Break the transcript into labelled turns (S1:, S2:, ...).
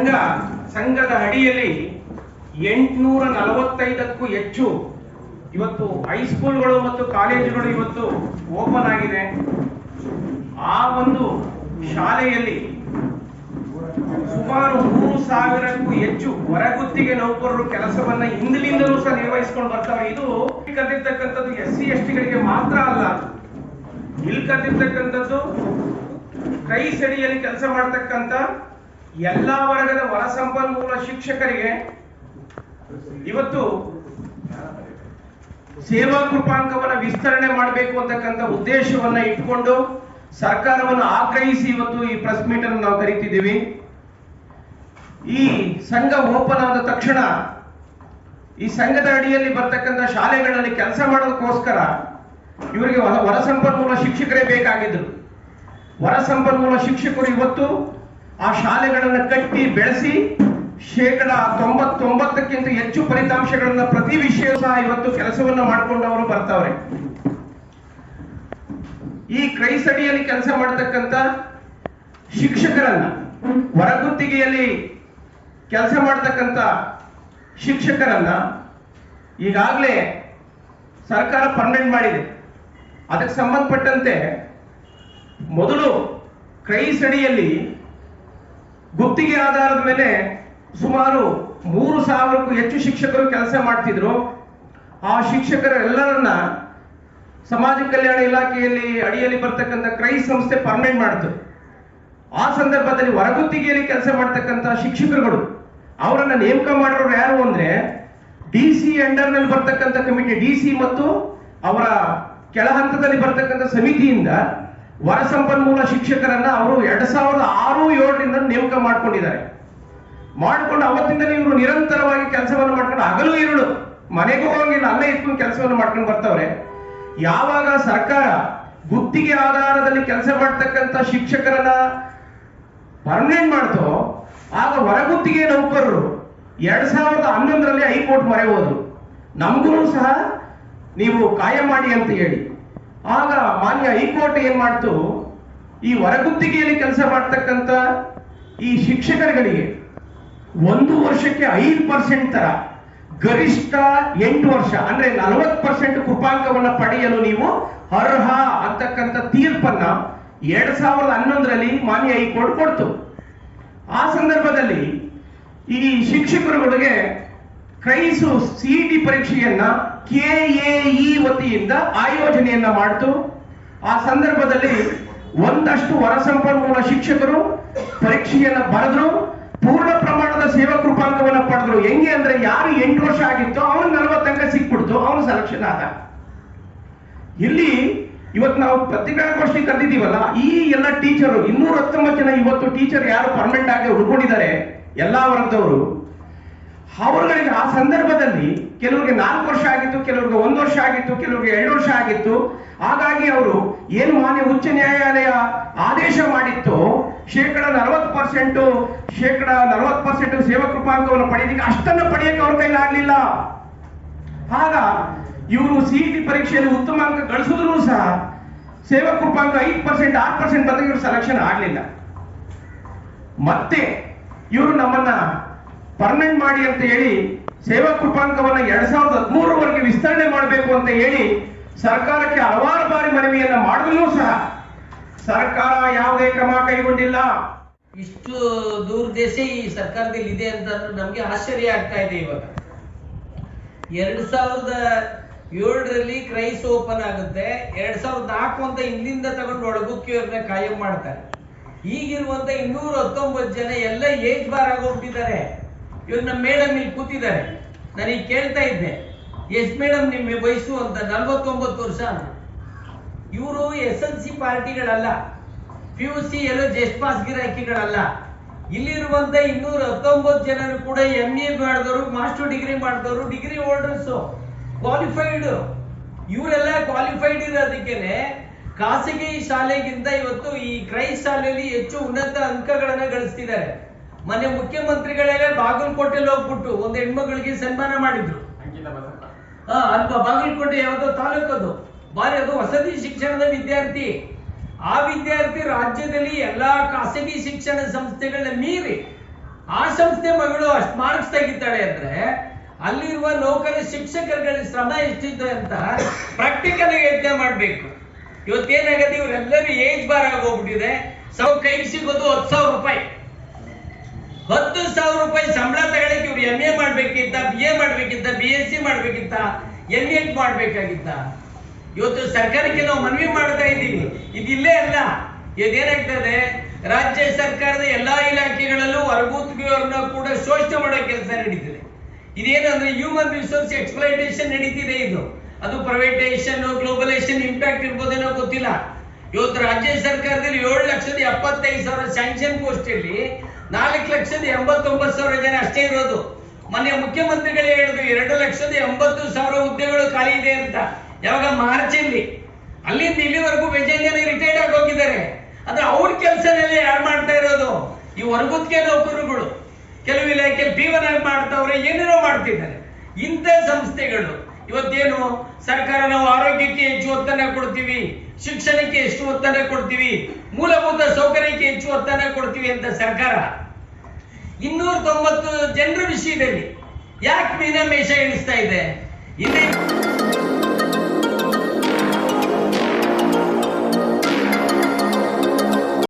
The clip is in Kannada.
S1: ಸಂಘ, ಸಂಘದ ಅಡಿಯಲ್ಲಿ ಎಂಟುನೂರ ನಲವತ್ತೈದಕ್ಕೂ ಹೆಚ್ಚು ಇವತ್ತು ಹೈಸ್ಕೂಲ್ಗಳು ಮತ್ತು ಕಾಲೇಜುಗಳು ಇವತ್ತು ಓಪನ್ ಆಗಿದೆ. ಆ ಒಂದು ಶಾಲೆಯಲ್ಲಿ ಸುಮಾರು ಮೂರು ಸಾವಿರಕ್ಕೂ ಹೆಚ್ಚು ಹೊರಗುತ್ತಿಗೆ ನೌಕರರು ಕೆಲಸವನ್ನ ಹಿಂದಿನಿಂದಲೂ ಸಹ ನಿರ್ವಹಿಸಿಕೊಂಡು ಬರ್ತಾರೆ. ಇದು ಕದ್ದಿರ್ತಕ್ಕಂಥದ್ದು ಎಸ್ ಸಿ ಎಸ್ ಟಿಗಳಿಗೆ ಮಾತ್ರ ಅಲ್ಲ, ಇಲ್ಲಿ ಕದ್ದಿರ್ತಕ್ಕಂಥದ್ದು ಕೈ ಸಡಿಯಲ್ಲಿ ಕೆಲಸ ಮಾಡ್ತಕ್ಕಂಥ ಎಲ್ಲಾ ವರ್ಗದ ಹೊರ ಸಂಪನ್ಮೂಲ ಶಿಕ್ಷಕರಿಗೆ ಇವತ್ತು ಸೇವಾ ಕೃಪಾಂಕವನ್ನು ವಿಸ್ತರಣೆ ಮಾಡಬೇಕು ಅಂತಕ್ಕಂಥ ಉದ್ದೇಶವನ್ನ ಇಟ್ಕೊಂಡು ಸರ್ಕಾರವನ್ನು ಆಗ್ರಹಿಸಿ ಇವತ್ತು ಈ ಪ್ರೆಸ್ ಮೀಟ್ ಅನ್ನು ನಾವು ಕರಿತಿದ್ದೀವಿ. ಈ ಸಂಘ ಓಪನ್ ಆದ ತಕ್ಷಣ ಈ ಸಂಘದ ಅಡಿಯಲ್ಲಿ ಬರ್ತಕ್ಕಂಥ ಶಾಲೆಗಳಲ್ಲಿ ಕೆಲಸ ಮಾಡೋದಕ್ಕೋಸ್ಕರ ಇವರಿಗೆ ಹೊರ ಸಂಪನ್ಮೂಲ ಶಿಕ್ಷಕರೇ ಬೇಕಾಗಿದ್ದರು ಹೊರ ಸಂಪನ್ಮೂಲ ಶಿಕ್ಷಕರು ಇವತ್ತು ಆ ಶಾಲೆಗಳನ್ನು ಕಟ್ಟಿ ಬೆಳೆಸಿ ಶೇಕಡ ತೊಂಬತ್ತೊಂಬತ್ತಕ್ಕಿಂತ ಹೆಚ್ಚು ಫಲಿತಾಂಶಗಳನ್ನ ಪ್ರತಿ ವಿಷಯ ಸಹ ಇವತ್ತು ಕೆಲಸವನ್ನ ಮಾಡಿಕೊಂಡವರು ಬರ್ತಾವ್ರೆ. ಈ ಕ್ರೈಸಡಿಯಲ್ಲಿ ಕೆಲಸ ಮಾಡತಕ್ಕಂತ ಶಿಕ್ಷಕರನ್ನ, ಹೊರಗುತ್ತಿಗೆಯಲ್ಲಿ ಕೆಲಸ ಮಾಡತಕ್ಕಂತ ಶಿಕ್ಷಕರನ್ನ ಈಗಾಗಲೇ ಸರ್ಕಾರ ಪರ್ಮನೆಂಟ್ ಮಾಡಿದೆ. ಅದಕ್ಕೆ ಸಂಬಂಧಪಟ್ಟಂತೆ ಮೊದಲು ಕ್ರೈಸ್ ಅಡಿಯಲ್ಲಿ ಗುತ್ತಿಗೆ ಆಧಾರದ ಮೇಲೆ ಸುಮಾರು ಮೂರು ಸಾವಿರಕ್ಕೂ ಹೆಚ್ಚು ಶಿಕ್ಷಕರು ಕೆಲಸ ಮಾಡ್ತಿದ್ರು. ಆ ಶಿಕ್ಷಕರೆಲ್ಲರನ್ನ ಸಮಾಜ ಕಲ್ಯಾಣ ಇಲಾಖೆಯಲ್ಲಿ ಅಡಿಯಲ್ಲಿ ಬರ್ತಕ್ಕಂಥ ಕ್ರೈ ಸಂಸ್ಥೆ ಪರ್ಮನೆಂಟ್ ಮಾಡಿತು. ಆ ಸಂದರ್ಭದಲ್ಲಿ ಹೊರಗುತ್ತಿಗೆಯಲ್ಲಿ ಕೆಲಸ ಮಾಡ್ತಕ್ಕಂಥ ಶಿಕ್ಷಕರುಗಳು, ಅವರನ್ನ ನೇಮಕ ಮಾಡಿರೋರು ಯಾರು ಅಂದ್ರೆ ಡಿ ಸಿ ಅಂಡರ್ನಲ್ಲಿ ಬರ್ತಕ್ಕಂಥ ಕಮಿಟಿ, ಡಿ ಸಿ ಮತ್ತು ಅವರ ಕೆಳ ಹಂತದಲ್ಲಿ ಬರ್ತಕ್ಕಂಥ ಸಮಿತಿಯಿಂದ ಹೊರ ಸಂಪನ್ಮೂಲ ಶಿಕ್ಷಕರನ್ನ ಅವರು ಎರಡ್ ಸಾವಿರದ ಆರು ಏಳರಿಂದ ನೇಮಕ ಮಾಡ್ಕೊಂಡಿದ್ದಾರೆ. ಮಾಡ್ಕೊಂಡು ಅವತ್ತಿಂದಲೇ ಇವರು ನಿರಂತರವಾಗಿ ಕೆಲಸವನ್ನು ಮಾಡ್ಕೊಂಡು ಹಗಲು ಇರುಳು. ಮನೆಗೂ ಹೋಗಿಲ್ಲ, ಅಲ್ಲೇ ಇಟ್ಕೊಂಡು ಕೆಲಸವನ್ನು ಮಾಡ್ಕೊಂಡು ಬರ್ತವ್ರೆ. ಯಾವಾಗ ಸರ್ಕಾರ ಗುತ್ತಿಗೆ ಆಧಾರದಲ್ಲಿ ಕೆಲಸ ಮಾಡ್ತಕ್ಕಂಥ ಶಿಕ್ಷಕರನ್ನ ಪರ್ಮನೆಂಟ್ ಮಾಡ್ತೋ, ಆಗ ಹೊರಗುತ್ತಿಗೆ ನೌಕರರು ಎರಡ್ ಸಾವಿರದ ಹನ್ನೊಂದರಲ್ಲಿ ಹೈಕೋರ್ಟ್ ಮೊರೆ ಹೋದ್ರು. ನಮಗೂ ಸಹ ನೀವು ಕಾಯಂ ಮಾಡಿ ಅಂತ ಹೇಳಿ. ಆಗ ಮಾನ್ಯ ಹೈಕೋರ್ಟ್ ಏನ್ ಮಾಡ್ತು? ಈ ಹೊರಗುತ್ತಿಗೆಯಲ್ಲಿ ಕೆಲಸ ಮಾಡ್ತಕ್ಕಂತ ಈ ಶಿಕ್ಷಕರುಗಳಿಗೆ ಒಂದು ವರ್ಷಕ್ಕೆ ಐದು ಪರ್ಸೆಂಟ್ ತರ ಗರಿಷ್ಠ ಎಂಟು ವರ್ಷ, ಅಂದ್ರೆ ನಲವತ್ತು ಪರ್ಸೆಂಟ್ ಕೃಪಾಂಕವನ್ನ ಪಡೆಯಲು ನೀವು ಅರ್ಹ ಅಂತಕ್ಕಂಥ ತೀರ್ಪನ್ನ ಎರಡ್ ಸಾವಿರದ ಹನ್ನೊಂದರಲ್ಲಿ ಮಾನ್ಯ ಹೈಕೋರ್ಟ್ ಕೊಡ್ತು. ಆ ಸಂದರ್ಭದಲ್ಲಿ ಈ ಶಿಕ್ಷಕರುಗಳಿಗೆ ಕ್ರೈಸು ಸಿಇಟಿ ಪರೀಕ್ಷೆಯನ್ನ ಕೆಎಇ ವತಿಯಿಂದ ಆಯೋಜನೆಯನ್ನ ಮಾಡಿತು. ಆ ಸಂದರ್ಭದಲ್ಲಿ ಒಂದಷ್ಟು ಹೊರ ಸಂಪನ್ಮೂಲ ಶಿಕ್ಷಕರು ಪರೀಕ್ಷೆಯನ್ನ ಬರೆದ್ರು. ಪೂರ್ಣ ಪ್ರಮಾಣದ ಸೇವಾ ಕೃಪಾಂಕವನ್ನ ಪಡೆದ್ರು. ಹೆಂಗೆ ಅಂದ್ರೆ ಯಾರು ಎಂಟು ವರ್ಷ ಆಗಿತ್ತು ಅವನು ನಲವತ್ತಂಕ ಸಿಕ್ಬಿಡ್ತು. ಅವನು ಸೆಲೆಕ್ಷನ್ ಆದ. ಇಲ್ಲಿ ಇವತ್ತು ನಾವು ಪತ್ರಿಕಾಗೋಷ್ಠಿ ಕರೆದಿದ್ದೀವಲ್ಲ, ಈ ಎಲ್ಲ ಟೀಚರು ಇನ್ನೂರ ಹತ್ತೊಂಬತ್ತು ಜನ ಇವತ್ತು ಟೀಚರ್ ಯಾರು ಪರ್ಮನೆಂಟ್ ಆಗಿ ಉಳ್ಕೊಂಡಿದ್ದಾರೆ ಎಲ್ಲಾ ವರ್ಗದವರು ಅವರುಗಳಿಗೆ ಆ ಸಂದರ್ಭದಲ್ಲಿ ಕೆಲವರಿಗೆ ನಾಲ್ಕು ವರ್ಷ ಆಗಿತ್ತು, ಕೆಲವರಿಗೆ ಒಂದು ವರ್ಷ ಆಗಿತ್ತು, ಕೆಲವರಿಗೆ ಎರಡು ವರ್ಷ ಆಗಿತ್ತು. ಹಾಗಾಗಿ ಅವರು ಏನು ಮಾನ್ಯ ಉಚ್ಚ ನ್ಯಾಯಾಲಯ ಆದೇಶ ಮಾಡಿತ್ತು, ಶೇಕಡ ನಲವತ್ತು ಪರ್ಸೆಂಟ್ ಶೇಕಡ ನಲವತ್ತು ಪರ್ಸೆಂಟ್ ಸೇವಾ ಕೃಪಾಂಕವನ್ನು ಪಡೆಯಲಿಕ್ಕೆ ಅಷ್ಟನ್ನು ಪಡೆಯಕ್ಕೆ ಅವ್ರ ಕೈಲಾಗ್ಲಿಲ್ಲ ಆಗ ಇವರು ಸಿಇಟಿ ಪರೀಕ್ಷೆಯಲ್ಲಿ ಉತ್ತಮ ಅಂಕ ಗಳಿಸಿದ್ರು ಸಹ ಸೇವಾ ಕೃಪಾಂಕ ಐದು ಪರ್ಸೆಂಟ್ ಆರು ಪರ್ಸೆಂಟ್ ಬಂದಾಗ ಇವರು ಸೆಲೆಕ್ಷನ್ ಆಗಲಿಲ್ಲ. ಮತ್ತೆ ಇವರು ನಮ್ಮನ್ನ ಪರ್ಮನೆಂಟ್ ಮಾಡಿ ಅಂತ ಹೇಳಿ ಸೇವಾ ಕೃಪಾಂಕವನ್ನ ಎರಡ್ ಸಾವಿರದ ಹದಿಮೂರವರೆಗೆ ವಿಸ್ತರಣೆ ಮಾಡಬೇಕು ಅಂತ ಹೇಳಿ ಸರ್ಕಾರಕ್ಕೆ ಹಲವಾರು ಬಾರಿ ಮನವಿಯನ್ನ ಮಾಡಿದ್ರು ಸಹ ಸರ್ಕಾರ ಯಾವುದೇ ಕ್ರಮ ಕೈಗೊಂಡಿಲ್ಲ.
S2: ಇಷ್ಟು ದೂರ್ದೇಶ ಈ ಸರ್ಕಾರದಲ್ಲಿ ಇದೆ ಅಂತ ನಮ್ಗೆ ಆಶ್ಚರ್ಯ ಆಗ್ತಾ ಇದೆ ಇವಾಗ. ಎರಡ್ ಸಾವಿರದ ಏಳರಲ್ಲಿ ಕ್ರೈಸ್ ಓಪನ್ ಆಗುತ್ತೆ. ಎರಡ್ ಸಾವಿರದ ನಾಲ್ಕು ಅಂತ ಹಿಂದಿಂದ ತಗೊಂಡು ಒಳಗುಕ್ಕಿಯವ್ರನ್ನ ಕಾಯಂ ಮಾಡ್ತಾರೆ. ಈಗಿರುವಂತ ಇನ್ನೂರ ಹತ್ತೊಂಬತ್ತು ಜನ ಎಲ್ಲ ಏಜ್ ಬಾರ್ ಆಗೋಗ್ಬಿಟ್ಟಿದ್ದಾರೆ. ಇವ್ರು ನಮ್ಮ ಮೇಡಮ್ ಇಲ್ಲಿ ಕೂತಿದ್ದಾರೆ. ನನಗೆ ಕೇಳ್ತಾ ಇದ್ದೆ, ಎಸ್ ಮೇಡಮ್ ನಿಮ್ಮ ವಯಸ್ಸು ಅಂತ ನಲ್ವತ್ತೊಂಬತ್ತು ವರ್ಷ ಇವರು ಎಸ್ ಎಲ್ ಸಿ ಪಾರ್ಟಿಗಳಲ್ಲ, ಪಿ ಯು ಸಿ ಎಲ್ಲೋ ಜಸ್ಟ್ ಪಾಸ್ ಗಿರಾಕಿಗಳಲ್ಲ. ಇಲ್ಲಿರುವಂತ ಇನ್ನೂರ ಹತ್ತೊಂಬತ್ತು ಜನರು ಕೂಡ ಎಂ ಎ ಮಾಡಿದವರು, ಮಾಸ್ಟರ್ ಡಿಗ್ರಿ ಮಾಡಿದವರು, ಡಿಗ್ರಿ ಹೋಲ್ಡರ್ಸ್ ಕ್ವಾಲಿಫೈಡ್ ಇವರೆಲ್ಲ ಕ್ವಾಲಿಫೈಡ್ ಇರೋದಕ್ಕೇನೆ ಖಾಸಗಿ ಶಾಲೆಗಿಂತ ಇವತ್ತು ಈ ಕ್ರೈಸ್ಟ್ ಶಾಲೆಯಲ್ಲಿ ಹೆಚ್ಚು ಉನ್ನತ ಅಂಕಗಳನ್ನ ಗಳಿಸ್ತಿದ್ದಾರೆ. ಮೊನ್ನೆ ಮುಖ್ಯಮಂತ್ರಿಗಳೆಲ್ಲ ಬಾಗಲಕೋಟೆಯಲ್ಲಿ ಹೋಗ್ಬಿಟ್ಟು ಒಂದು ಹೆಣ್ಮಗಳಿಗೆ ಸನ್ಮಾನ ಮಾಡಿದ್ರು. ಹಾ ಅಲ್ವಾ? ಬಾಗಲಕೋಟೆ ಯಾವ್ದೋ ತಾಲೂಕದು. ಬಾರಿ ಅದು ವಸತಿ ಶಿಕ್ಷಣದ ವಿದ್ಯಾರ್ಥಿ. ಆ ವಿದ್ಯಾರ್ಥಿ ರಾಜ್ಯದಲ್ಲಿ ಎಲ್ಲಾ ಖಾಸಗಿ ಶಿಕ್ಷಣ ಸಂಸ್ಥೆಗಳನ್ನ ಮೀರಿ ಆ ಸಂಸ್ಥೆ ಮಗಳು ಅಷ್ಟು ಮಾರ್ಕ್ಸ್ ತೆಗಿತಾಳೆ ಅಂದ್ರೆ ಅಲ್ಲಿರುವ ನೌಕರ ಶಿಕ್ಷಕರುಗಳ ಶ್ರಮ ಎಷ್ಟಿದೆ ಅಂತ ಪ್ರಾಕ್ಟಿಕಲ್ ಯಜ್ಞ ಮಾಡ್ಬೇಕು. ಇವತ್ತೇನಾಗತ್ತೆ? ಇವರೆಲ್ಲರೂ ಏಜ್ ಬಾರ್ ಆಗೋಗ್ಬಿಟ್ಟಿದೆ. ಸೌ ಕೈಗೆ ಸಿಗೋದು ಹತ್ತು ಸಾವಿರ ರೂಪಾಯಿ. ಹತ್ತು ಸಾವಿರ ರೂಪಾಯಿ ಸಂಬಳ ತಗೊಳಕ್ಕೆ ಇವ್ರು ಎಂ ಎ ಮಾಡ್ಬೇಕಿತ್ತ ಬಿ ಎ ಮಾಡ್ಬೇಕಿತ್ತ ಬಿ ಎಸ್ ಸಿ ಮಾಡ್ಬೇಕಿತ್ತ ಎಂ ಎ ಮಾಡ್ಬೇಕಾಗಿತ್ತ. ಇವತ್ತು ಸರ್ಕಾರಕ್ಕೆ ನಾವು ಮನವಿ ಮಾಡ್ತಾ ಇದ್ದೀವಿ. ಇದಿಲ್ಲೇ ಅಲ್ಲ. ಇದೇನಾಗ್ತದೆ? ರಾಜ್ಯ ಸರ್ಕಾರದ ಎಲ್ಲಾ ಇಲಾಖೆಗಳಲ್ಲೂ ಹೊರಗೂತ್ಗಿಯವ್ರನ್ನ ಕೂಡ ಶೋಷಣೆ ಮಾಡೋ ಕೆಲಸ ನಡೀತಿದೆ. ಇದೇನಂದ್ರೆ ಹ್ಯೂಮನ್ ರಿಸೋರ್ಸ್ ಎಕ್ಸ್ಪ್ಲೈಟೇಷನ್ ನಡೀತಿದೆ ಇದು. ಅದು ಪ್ರೈವೇಟೈಸೇಷನ್ ಗ್ಲೋಬಲೈಸೇಷನ್ ಇಂಪ್ಯಾಕ್ಟ್ ಇರ್ಬೋದೇನೋ ಗೊತ್ತಿಲ್ಲ. ಇವತ್ತು ರಾಜ್ಯ ಸರ್ಕಾರದಲ್ಲಿ ಏಳು ಲಕ್ಷದ ಎಪ್ಪತ್ತೈದು ಸಾವಿರ ಸ್ಯಾಂಕ್ಷನ್ ಪೋಸ್ಟ್ ಅಲ್ಲಿ ನಾಲ್ಕು ಲಕ್ಷದ ಎಂಬತ್ತೊಂಬತ್ತು ಸಾವಿರ ಜನ ಅಷ್ಟೇ ಇರೋದು. ಮೊನ್ನೆ ಮುಖ್ಯಮಂತ್ರಿಗಳೇ ಹೇಳಿದ್ರು, ಎರಡು ಲಕ್ಷದ ಎಂಬತ್ತು ಸಾವಿರ ಹುದ್ದೆಗಳು ಖಾಲಿ ಇದೆ ಅಂತ. ಯಾವಾಗ ಮಾರ್ಚ್ ಅಲ್ಲಿ ಅಲ್ಲಿಂದ ಇಲ್ಲಿವರೆಗೂ ಜನ ರಿಟೈರ್ಡ್ ಆಗಿ ಹೋಗಿದ್ದಾರೆ. ಅಂದ್ರೆ ಅವ್ರ ಕೆಲಸನೆಲ್ಲ ಯಾರು ಮಾಡ್ತಾ ಇರೋದು? ಈ ಹೊರಗುತ್ತಿಗೆ ನೌಕರರುಗಳು. ಕೆಲವು ಇಲಾಖೆ ಪೀವನ ಮಾಡ್ತಾವ್ರೆ, ಏನೇನೋ ಮಾಡ್ತಿದ್ದಾರೆ. ಇಂಥ ಸಂಸ್ಥೆಗಳು ಇವತ್ತೇನು ಸರ್ಕಾರ ನಾವು ಆರೋಗ್ಯಕ್ಕೆ ಹೆಚ್ಚು ಒತ್ತನ್ನ ಕೊಡ್ತೀವಿ, ಶಿಕ್ಷಣಕ್ಕೆ ಎಷ್ಟು ಒತ್ತನ್ನ ಕೊಡ್ತೀವಿ, ಮೂಲಭೂತ ಸೌಕರ್ಯಕ್ಕೆ ಹೆಚ್ಚು ಒತ್ತನ್ನ ಕೊಡ್ತೀವಿ ಅಂತ ಸರ್ಕಾರ. ಇನ್ನೂರ ತೊಂಬತ್ತು ಜನರ ವಿಷಯದಲ್ಲಿ ಯಾಕೆ ಮೀನಮೇಷ ಎಣಿಸ್ತಾ ಇದೆ? ಹಿಂದೆ